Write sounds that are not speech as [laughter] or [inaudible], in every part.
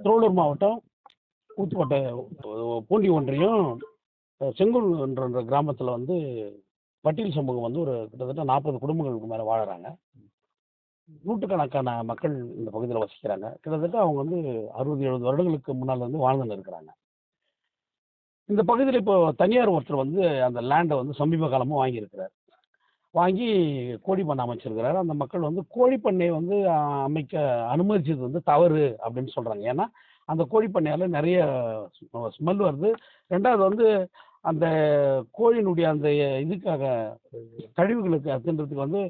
திருவள்ளூர் மாவட்டம் ஊத்துக்கோட்டை பூண்டி ஒன்றியம் செங்கூர் செங்கோல்ன்ற கிராமத்தில் வந்து பட்டியல் சமூகம் வந்து ஒரு கிட்டத்தட்ட நாற்பது குடும்பங்களுக்கு மேலே வாழறாங்க. நூற்றுக்கணக்கான மக்கள் இந்த பகுதியில் வசிக்கிறாங்க. கிட்டத்தட்ட அவங்க வந்து அறுபது எழுபது வருடங்களுக்கு முன்னால் வந்து வாழ்ந்துன்னு இருக்கிறாங்க. இந்த பகுதியில் இப்போ தனியார் ஒருத்தர் வந்து அந்த லேண்டை வந்து சமீப காலமாக வாங்கியிருக்கிறார். வாங்கி கோழி பண்ணை அமைச்சிருக்கிறாரு. அந்த மக்கள் வந்து கோழி பண்ணையை வந்து அமைக்க அனுமதிச்சது வந்து தவறு அப்படின்னு சொல்கிறாங்க ஏன்னா அந்த கோழி பண்ணையால் நிறைய ஸ்மெல் வருது. ரெண்டாவது வந்து அந்த கோழியினுடைய அந்த இதுக்காக கழிவுகளுக்கு தின்றதுக்கு வந்து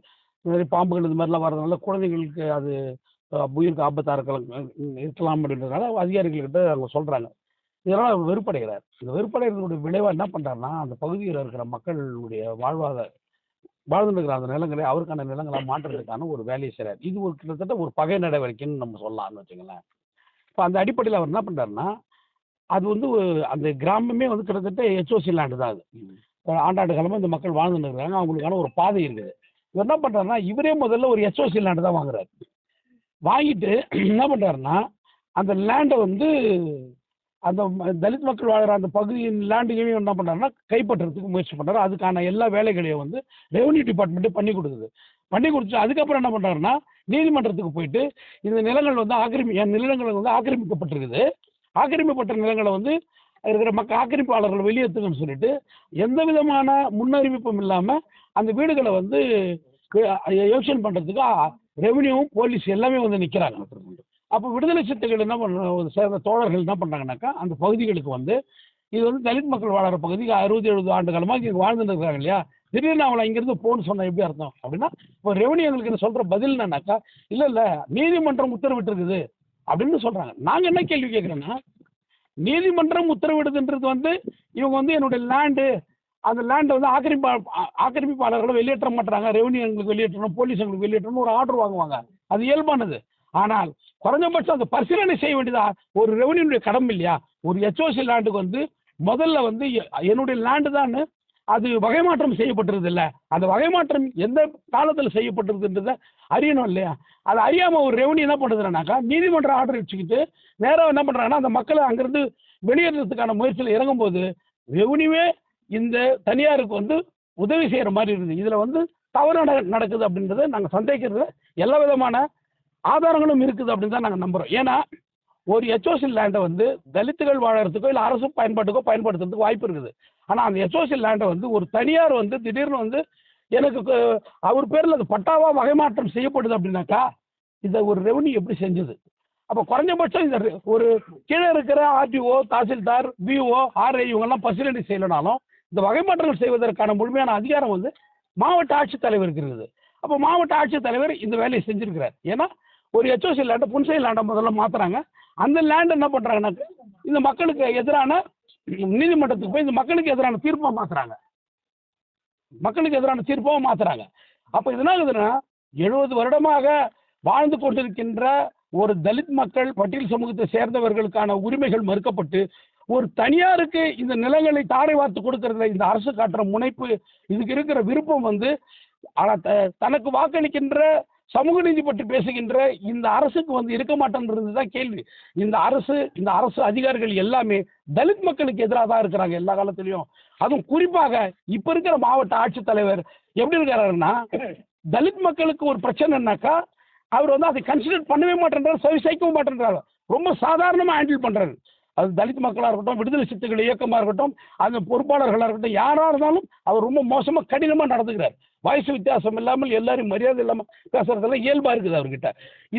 நிறைய பாம்புகள் இது மாதிரிலாம் வர்றதுனால குழந்தைங்களுக்கு அது உயிருக்கு ஆபத்தாக இருக்கலாம் இருக்கலாம் அப்படின்றதுனால அதிகாரிகள்கிட்ட அவங்க சொல்கிறாங்க இதனால் அவர் வெறுப்படைகிறார். இந்த வெறுப்படைகிறதுடைய விளைவாக என்ன பண்ணுறாருன்னா அந்த பகுதியில் இருக்கிற மக்களுடைய வாழ்வாதார வாழ்ந்துட்டு இருக்கிற அந்த நிலங்களை அவருக்கான நிலங்களை மாற்றுறதுக்கான ஒரு வேலையை செய்கிறார் இது ஒரு கிட்டத்தட்ட ஒரு பகை நடவடிக்கைன்னு நம்ம சொல்லலாம்னு வச்சுங்களேன் இப்போ அந்த அடிப்படையில் அவர் என்ன பண்ணுறாருன்னா அது வந்து அந்த கிராமமே வந்து கிட்டத்தட்ட ஹெச்ஓசி லேண்டு தான் அது. ஆண்டாண்டு காலமாக இந்த மக்கள் வாழ்ந்துட்டு இருக்காங்க அவங்களுக்கான ஒரு பாதை இருக்குது. இவர் என்ன பண்ணுறாருன்னா இவரே முதல்ல ஒரு ஹெச்ஓசி லேண்டு தான் வாங்குறாரு. வாங்கிட்டு [clears throat] என்ன பண்ணுறாருன்னா அந்த லேண்டை வந்து அந்த தலித் மக்கள் வாழ்கிற அந்த பகுதியின் லேண்டையும் என்ன பண்ணுறாருன்னா கைப்பற்றுறதுக்கு முயற்சி பண்ணுறாரு அதுக்கான எல்லா வேலைகளையும் வந்து ரெவன்யூ டிபார்ட்மெண்ட்டு பண்ணி கொடுக்குது பண்ணி கொடுத்து அதுக்கப்புறம் என்ன பண்ணுறாருன்னா நீதிமன்றத்துக்கு போயிட்டு இந்த நிலங்கள் வந்து ஆக்கிரமி என் நிலங்கள் வந்து ஆக்கிரமிக்கப்பட்டிருக்குது. ஆக்கிரமிக்கப்பட்ட நிலங்களை வந்து இருக்கிற மக்கள் ஆக்கிரமிப்பாளர்களை வெளியேற்றுங்கன்னு சொல்லிட்டு எந்த விதமான முன்னறிவிப்பும் இல்லாமல் அந்த வீடுகளை வந்து யோசனை பண்ணுறதுக்கு ரெவன்யூவும் போலீஸ் எல்லாமே வந்து நிற்கிறாங்க அப்போ விடுதலை சிறுத்தைகள் என்ன பண்ண சேர்ந்த தோழர்கள் என்ன பண்ணுறாங்கனாக்கா அந்த பகுதிகளுக்கு வந்து இது வந்து தலித் மக்கள் வாழற பகுதிக்கு அறுபது எழுபது ஆண்டு காலமாக இங்கே வாழ்ந்துட்டு இருக்காங்க இல்லையா? திடீர்னு அவளை இங்கேருந்து போன்னு சொன்னால் எப்படி அர்த்தம்? அப்படின்னா இப்போ ரெவன்யூ எங்களுக்கு சொல்கிற பதில் என்னன்னாக்கா இல்லை இல்லை நீதிமன்றம் உத்தரவிட்டிருக்குது. அப்படின்னு சொல்கிறாங்க நாங்கள் என்ன கேள்வி கேட்குறோன்னா நீதிமன்றம் உத்தரவிடுதுன்றது வந்து இவங்க வந்து என்னுடைய லேண்டு அந்த லேண்டை வந்து ஆக்கிரமிப்பா ஆக்கிரமிப்பாளர்களை வெளியேற்ற மாட்டாங்க ரெவன்யூ எங்களுக்கு வெளியேற்றணும் போலீஸ் எங்களுக்கு வெளியேற்றணும் ஒரு ஆர்டர் வாங்குவாங்க. அது இயல்பானது. ஆனால் குறைஞ்சபட்சம் அந்த பரிசீலனை செய்ய வேண்டியதா? ஒரு ரெவன்யூனுடைய கடமை இல்லையா? ஒரு ஹெச்ஓசி லேண்டுக்கு வந்து முதல்ல வந்து எ- என்னுடைய லேண்டு தான் அது வகை மாற்றம் செய்யப்பட்டிருது இல்லை. அந்த வகை மாற்றம் எந்த காலத்தில் செய்யப்பட்டிருதுன்றதை அறியணும் இல்லையா? அதை அறியாமல் ஒரு ரெவன்யூ என்ன பண்ணுறதுனாக்கா நீதிமன்ற ஆர்டர் வச்சுக்கிட்டு நேராக என்ன பண்ணுறாங்கன்னா அந்த மக்களை அங்கேருந்து வெளியேறதுக்கான முயற்சியில் இறங்கும்போது ரெவன்யூவே இந்த தனியாருக்கு வந்து உதவி செய்கிற மாதிரி இருக்குது. இதில் வந்து தவறு நடக்குது அப்படின்றத நாங்கள் சந்தேகிக்கிறதுல எல்லா விதமான ஆதாரங்களும் இருக்குது அப்படின்னு தான் நாங்கள் நம்புகிறோம் ஏன்னா ஒரு ஹெச்ஓசி லேண்டை வந்து தலித்துகள் வாழறதுக்கோ இல்லை அரசு பயன்பாட்டுக்கோ பயன்படுத்துறதுக்கு வாய்ப்பு இருக்குது. ஆனால் அந்த ஹெச்ஓசி லேண்டை வந்து ஒரு தனியார் வந்து திடீர்னு வந்து எனக்கு அவர் பேரில் அது பட்டாவாக வகைமாற்றம் செய்யப்படுது அப்படின்னாக்கா இதை ஒரு ரெவன்யூ எப்படி செஞ்சது? அப்போ குறைஞ்சபட்சம் இந்த ரெ- ஒரு கீழே இருக்கிற ஆர்டிஓ தாசில்தார் பிஓ ஆர்ஐ இவங்கெல்லாம் பரிசீலனை செய்யலைனாலும் இந்த வகைமாற்றங்கள் செய்வதற்கான முழுமையான அதிகாரம் வந்து மாவட்ட ஆட்சித்தலைவருக்கு இருக்குது. அப்போ மாவட்ட ஆட்சித்தலைவர் இந்த வேலையை செஞ்சுருக்கிறார். ஏன்னா ஒரு ஹெச்ஓசி லேண்டை புன்சை லேண்டை முதல்ல மாற்றுறாங்க அந்த லேண்டை என்ன பண்ணுறாங்கன்னாக்க இந்த மக்களுக்கு எதிரான நீதிமன்றத்துக்கு போய் இந்த மக்களுக்கு எதிரான தீர்ப்பாக மாற்றுறாங்க மக்களுக்கு எதிரான தீர்ப்பாக மாற்றுறாங்க அப்போ இது என்ன ஆகுதுன்னா எழுபது வருடமாக வாழ்ந்து கொண்டிருக்கின்ற ஒரு தலித் மக்கள் பட்டியல் சமூகத்தை சேர்ந்தவர்களுக்கான உரிமைகள் மறுக்கப்பட்டு ஒரு தனியாருக்கு இந்த நிலங்களை தாரை வார்த்து கொடுக்கறதுல இந்த அரசு காட்டுற முனைப்பு இதுக்கு இருக்கிற விருப்பம் வந்து ஆனால் த- தனக்கு வாக்களிக்கின்ற சமூக நீதி பற்றி பேசுகின்ற இந்த அரசுக்கு வந்து இருக்க மாட்டேன்றது தான் கேள்வி. இந்த அரசு இந்த அரசு அதிகாரிகள் எல்லாமே தலித் மக்களுக்கு எதிராக தான் இருக்கிறாங்க எல்லா காலத்திலையும். அதுவும் குறிப்பாக இப்ப இருக்கிற மாவட்ட ஆட்சித்தலைவர் எப்படி இருக்கிறாருன்னா தலித் மக்களுக்கு ஒரு பிரச்சனைனாக்கா அவர் வந்து அதை கன்சிடர் பண்ணவே மாட்டேன்றாரு செவிசாய்க்கவும் மாட்டேன்றாரு. ரொம்ப சாதாரணமாக ஹேண்டில் பண்ணுறாரு அது தலித் மக்களாக இருக்கட்டும் விடுதலை சித்துக்கள் இயக்கமாக இருக்கட்டும் அந்த பொறுப்பாளர்களாக இருக்கட்டும் யாராக இருந்தாலும் அவர் ரொம்ப மோசமாக கடினமாக நடந்துக்கிறார். வயசு வித்தியாசம் இல்லாமல் எல்லாரும் மரியாதை இல்லாமல் பேசுகிறதெல்லாம் இயல்பாக இருக்குது அவர்கிட்ட.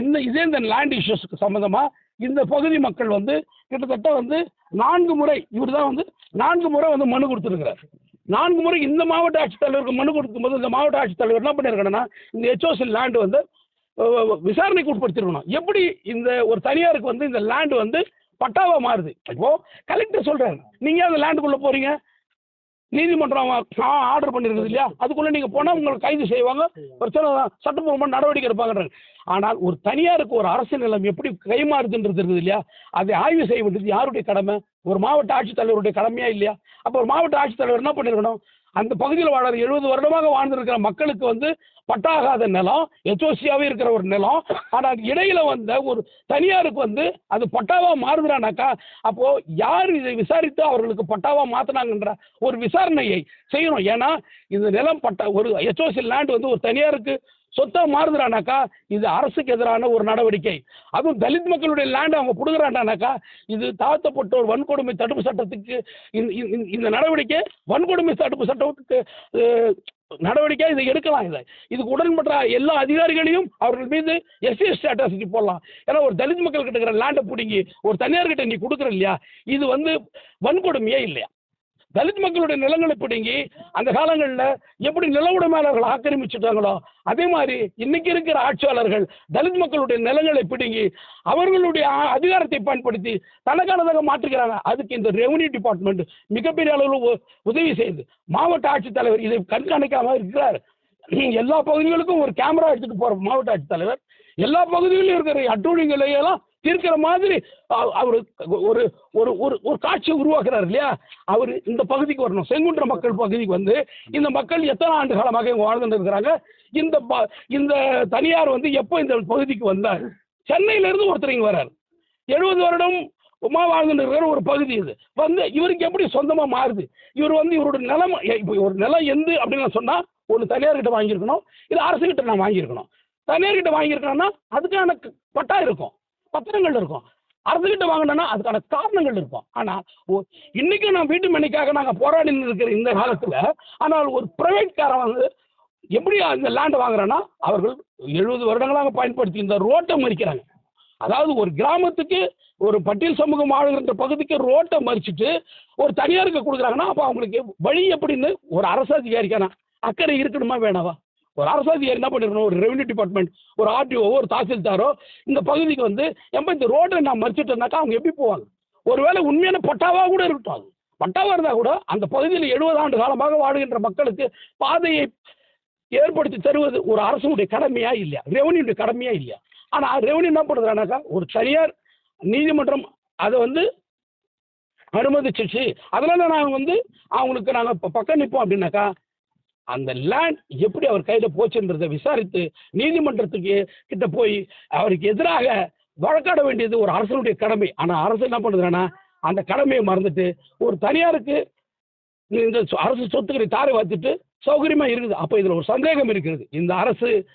இந்த இதே இந்த லேண்ட் இஷ்யூஸ்க்கு சம்மந்தமாக இந்த பகுதி மக்கள் வந்து கிட்டத்தட்ட வந்து நான்கு முறை இவர் தான் வந்து நான்கு முறை வந்து மனு கொடுத்துருக்கிறார். நான்கு முறை இந்த மாவட்ட ஆட்சித்தலைவருக்கு மனு கொடுக்கும்போது இந்த மாவட்ட ஆட்சித்தலைவர் என்ன பண்ணியிருக்கணும்னா இந்த ஹெச்ஓசி லேண்டு வந்து விசாரணைக்கு உட்படுத்திருக்கணும். எப்படி இந்த ஒரு தனியாருக்கு வந்து இந்த லேண்டு வந்து பட்டாவா மாறுது. இப்போ கலெக்டர் சொல்றாரு நீங்க அந்த லேண்டுக்குள்ள போறீங்க? நீதிமன்றம் ஆர்டர் பண்ணிருக்குது இல்லையா? அதுக்குள்ள நீங்க போனா உங்களை கைது செய்வாங்க. பிரச்சனை தான். சட்டப்பூர்வமான நடவடிக்கை எடுப்பாங்கன்றாங்க ஆனால் ஒரு தனியாருக்கு ஒரு அரசு நிலம் எப்படி கைமாறுதுன்றது இருக்குது இல்லையா? அதை ஆய்வு செய்ய வேண்டியது யாருடைய கடமை? ஒரு மாவட்ட ஆட்சித்தலைவருடைய கடமையா இல்லையா? அப்போ ஒரு மாவட்ட ஆட்சித்தலைவர் என்ன பண்ணிருக்கணும்? அந்த பகுதியில் வாழற எழுபது வருடமாக வாழ்ந்திருக்கிற மக்களுக்கு வந்து பட்டாகாத நிலம் எச்சோசியாவே இருக்கிற ஒரு நிலம். ஆனால் இடையில வந்த ஒரு தனியாருக்கு வந்து அது பட்டாவா மாறுதுறானாக்கா அப்போ யார் இதை விசாரித்து அவர்களுக்கு பட்டாவா மாத்தினாங்கன்ற ஒரு விசாரணையை செய்யணும். ஏன்னா இந்த நிலம் பட்டா ஒரு எச்ஓசி லேண்ட் வந்து ஒரு தனியாருக்கு சொத்தா மாறுதுறானாக்கா இது அரசுக்கு எதிரான ஒரு நடவடிக்கை. அதுவும் தலித் மக்களுடைய லேண்ட் அவங்க புடுங்குறாண்டானாக்கா இது தாழ்த்தப்பட்டோர் வன்கொடுமை தடுப்பு சட்டத்துக்கு இந்த இந்த நடவடிக்கை வன்கொடுமை தடுப்பு சட்டத்துக்கு நடவடிக்கை இதை எடுக்கலாம் இதை. இதுக்கு உடன்பட்ட எல்லா அதிகாரிகளையும் அவர்கள் மீது எஸ்சி ஸ்டேட்டஸ் போடலாம். ஏன்னா ஒரு தலித் மக்கள் கிட்ட இருக்கிற லேண்டை பிடிங்கி ஒரு தனியார் கிட்ட நீ கொடுக்குற இல்லையா? இது வந்து வன்கொடுமையே இல்லையா? தலித் மக்களுடைய நிலங்களை பிடுங்கி அந்த காலங்களில் எப்படி நில உடைமையாளர்கள் ஆக்கிரமிச்சுட்டாங்களோ அதே மாதிரி இன்னைக்கு இருக்கிற ஆட்சியாளர்கள் தலித் மக்களுடைய நிலங்களை பிடுங்கி அவர்களுடைய அதிகாரத்தை பயன்படுத்தி தனக்கானதாக மாற்றுகிறாங்க அதுக்கு இந்த ரெவன்யூ டிபார்ட்மெண்ட் மிகப்பெரிய அளவில் உ- உதவி செய்யுது. மாவட்ட ஆட்சித்தலைவர் இதை கண்காணிக்காம இருக்கிறார். எல்லா பகுதிகளுக்கும் ஒரு கேமரா எடுத்துட்டு போற மாவட்ட ஆட்சித்தலைவர் எல்லா பகுதிகளிலும் இருக்கிற அட்டூழிங்களையெல்லாம் இருக்கிற தீர்க்கிற மாதிரி அவர் ஒரு ஒரு ஒரு ஒரு காட்சியை உருவாக்குறாரு இல்லையா? அவர் இந்த பகுதிக்கு வரணும். செங்குன்ற மக்கள் பகுதிக்கு வந்து இந்த மக்கள் எத்தனை ஆண்டு காலமாக இவங்க வாழ்ந்துட்டு இருக்கிறாங்க இந்த ப- இந்த தனியார் வந்து எப்போ இந்த பகுதிக்கு வந்தார்? சென்னையிலேருந்து ஒருத்தர் இங்கே வர்றார். எழுபது வருடம் உமா வாழ்ந்துட்டு இருக்கிற ஒரு பகுதி இது. வந்து இவருக்கு எப்படி சொந்தமாக மாறுது? இவர் வந்து இவரோட நிலம் இப்போ ஒரு நிலம் எந்து அப்படின்னு சொன்னால் ஒன்று தனியார்கிட்ட வாங்கியிருக்கணும் இல்லை அரசுகிட்ட நான் வாங்கியிருக்கணும். தனியார்கிட்ட வாங்கியிருக்கணும்னா அதுக்கான பட்டா இருக்கும். பத்திரங்கள் இருக்கும். அரசுகிட்ட வாங்கினோம்னா அதுக்கான காரணங்கள் இருக்கும். ஆனால் ஓ- இன்னைக்கும் நான் வீட்டு மணிக்காக நாங்கள் போராடி இருக்கிற இந்த காலத்தில் ஆனால் ஒரு பிரைவேட்காரன் வந்து எப்படி அந்த லேண்ட் வாங்குறேன்னா அவர்கள் எழுபது வருடங்களாக பயன்படுத்தி இந்த ரோட்டை மறிக்கிறாங்க. அதாவது ஒரு கிராமத்துக்கு ஒரு பட்டியல் சமூகம் ஆளுகின்ற பகுதிக்கு ரோட்டை மறிச்சிட்டு ஒரு தனியாருக்கு கொடுக்குறாங்கன்னா அப்போ அவங்களுக்கு வழி எப்படின்னு ஒரு அரசு அதிகாரிக்கான அக்கறை இருக்கணுமா வேணாவா? ஒரு அரசு அதிகாரி என்ன பண்ணிருக்கணும்? ஒரு ரெவன்யூ டிபார்ட்மெண்ட் ஒரு ஆர்டிஓ ஒரு தாசில்தாரோ இந்த பகுதிக்கு வந்து எம்ப இந்த ரோட்டை நான் மறிச்சிட்டேனாக்கா அவங்க எப்படி போவாங்க? ஒருவேளை உண்மையான பட்டாவாக கூட இருக்கட்டும் அது. பட்டாவாக இருந்தால் கூட அந்த பகுதியில் எழுபது ஆண்டு காலமாக வாழுகின்ற மக்களுக்கு பாதையை ஏற்படுத்தி தருவது ஒரு அரசுடைய கடமையா இல்லையா? ரெவன்யூடைய கடமையா இல்லையா? ஆனால் ரெவன்யூ என்ன பண்ணுறானாக்கா ஒரு தனியார் நீதிமன்றம் அதை வந்து அனுமதிச்சிச்சு. அதனால நாங்கள் வந்து அவங்களுக்கு நாங்கள் பக்கம் நிற்போம் அப்படின்னாக்கா அந்த லேண்ட் எப்படி அவர் கையில் போச்சுன்றதை விசாரித்து நீதிமன்றத்துக்கு கிட்ட போய் அவருக்கு எதிராக வழக்காட வேண்டியது ஒரு அரசனுடைய கடமை. ஆனால் அரசு என்ன பண்ணுதுன்னா அந்த கடமையை மறந்துட்டு ஒரு தனியாருக்கு இந்த சொ- அரசு சொத்துக்களை தாரை வாத்துட்டு சௌகரியமா இருக்குது. அப்போ இதில் ஒரு சந்தேகம் இருக்கிறது. இந்த அரசு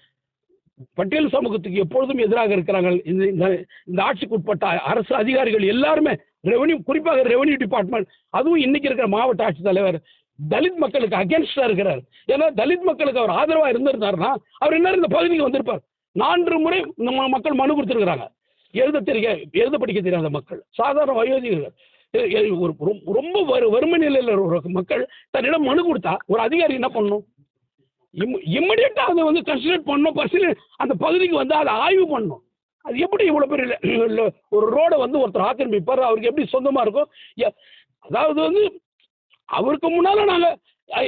பட்டியல் சமூகத்துக்கு எப்பொழுதும் எதிராக இருக்கிறாங்க இந்த இந்த- இந்த ஆட்சிக்கு உட்பட்ட அரசு அதிகாரிகள் எல்லாருமே ரெவன்யூ குறிப்பாக ரெவன்யூ டிபார்ட்மெண்ட் அதுவும் இன்னைக்கு இருக்கிற மாவட்ட ஆட்சித்தலைவர் தலித் மக்களுக்கு அகேன்ஸ்டா இருக்கிறார். ஏன்னா தலித் மக்களுக்கு அவர் ஆதரவா இருந்திருந்தாருன்னா அவர் என்ன இந்த பகுதிக்கு வந்திருப்பார்? நான்கு முறை நம்ம மக்கள் மனு கொடுத்துருக்குறாங்க. எழுத தெரிய எழுத படிக்க தெரியாத மக்கள் சாதாரண வயோதிகர்கள். ஒரு ரொம்ப வறுமை நிலையில் ஒரு மக்கள் தன்னிடம் மனு கொடுத்தா ஒரு அதிகாரி என்ன பண்ணணும்? இம்மிடியட்டா அதை வந்து கன்சிடர் பண்ணணும் பர்சனல் அந்த பகுதிக்கு வந்து அதை ஆய்வு பண்ணணும். அது எப்படி இவ்வளோ பெரிய ஒரு ரோடை வந்து ஒருத்தர் ஆக்கிரமிப்பார் அவருக்கு எப்படி சொந்தமாக இருக்கும்? அதாவது வந்து அவருக்கு முன்னால் நாங்கள்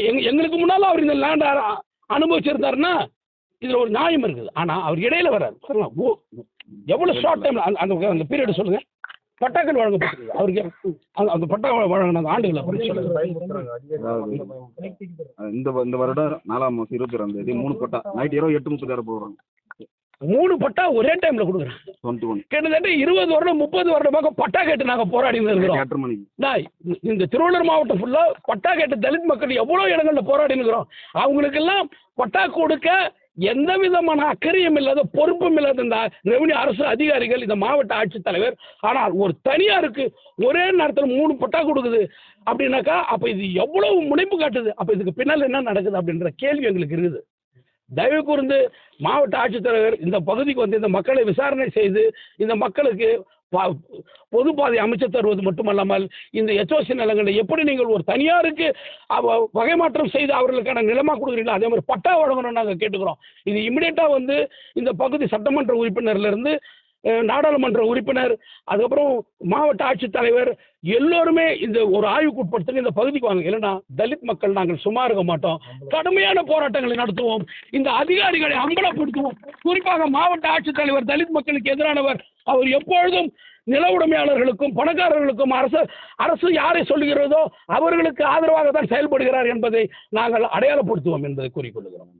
எங் எங்களுக்கு முன்னால் அவர் இந்த லேண்டை அனுபவிச்சிருந்தாருன்னா இதில் ஒரு நியாயம் இருக்குது. ஆனால் அவர் இடையில வர்றாரு. பாருங்க ஓ எவ்வளோ ஷார்ட் டைம் அந்த அந்த- அந்த பீரியட் சொல்லுங்கள் பட்டாக்கள் வழங்கப்பட்டிருக்கு அவருக்கு அந்த அந்த பட்டா வழங்கின அந்த ஆண்டுகளை அஹ் இந்த வ- இந்த வருடம் நாலாம் மாதம் இருபத்தி ரெண்டாம் தேதி மூணு பட்டா. நைட் இரவு எட்டு முப்பதாயிரம் போடுறாங்க. மூணு பட்டா ஒரே டைமில் கொடுக்குறேன். கிட்டத்தட்ட இருபது வருடம் முப்பது வருடமாக பட்டா கேட்டு நாங்கள் போராடி இருக்கிறோம். இந்த- திருவள்ளூர் மாவட்டம் ஃபுல்லாக பட்டா கேட்டு தலித் மக்கள் எவ்வளோ இடங்களில் போராடி இருக்கிறோம். அவங்களுக்கெல்லாம் பட்டா கொடுக்க எந்த விதமான அக்கறையும் இல்லாத பொறுப்பும் இல்லாத இந்த ரெவன்யூ அரசு அதிகாரிகள் இந்த மாவட்ட ஆட்சித்தலைவர். ஆனால் ஒரு தனியாருக்கு ஒரே நேரத்தில் மூணு பட்டா கொடுக்குது அப்படின்னாக்கா அப்போ இது எவ்வளவு முனைப்பு காட்டுது. அப்போ இதுக்கு பின்னால் என்ன நடக்குது அப்படின்ற கேள்வி எங்களுக்கு இருக்குது. தயவு கூர்ந்து மாவட்ட ஆட்சித்தலைவர் இந்த பகுதிக்கு வந்து இந்த மக்களை விசாரணை செய்து இந்த மக்களுக்கு பொது பாதை அமைச்சு தருவது மட்டுமல்லாமல் இந்த எச்ஓசி நிலங்களை எப்படி நீங்கள் ஒரு தனியாருக்கு வகை மாற்றம் செய்து அவர்களுக்கான நிலமா கொடுக்குறீங்களோ அதே மாதிரி பட்டா வழங்கணும்னு நாங்கள் கேட்டுக்கிறோம். இது இமிடியேட்டாக வந்து இந்த பகுதி சட்டமன்ற உறுப்பினர்ல இருந்து நாடாளுமன்ற உறுப்பினர் அதுக்கப்புறம் மாவட்ட ஆட்சித்தலைவர் எல்லோருமே இந்த ஒரு ஆய்வுக்கு உட்படுத்தி இந்த பகுதிக்கு வாங்க. இல்லைன்னா தலித் மக்கள் நாங்கள் சும்மா இருக்க மாட்டோம். கடுமையான போராட்டங்களை நடத்துவோம். இந்த அதிகாரிகளை அம்பலப்படுத்துவோம். குறிப்பாக மாவட்ட ஆட்சித்தலைவர் தலித் மக்களுக்கு எதிரானவர் அவர் எப்பொழுதும் நில உடைமையாளர்களுக்கும் பணக்காரர்களுக்கும் அரசு அரசு யாரை சொல்லுகிறதோ அவர்களுக்கு ஆதரவாக தான் செயல்படுகிறார் என்பதை நாங்கள் அடையாளப்படுத்துவோம் என்பதை கூறிக்கொள்கிறோம்.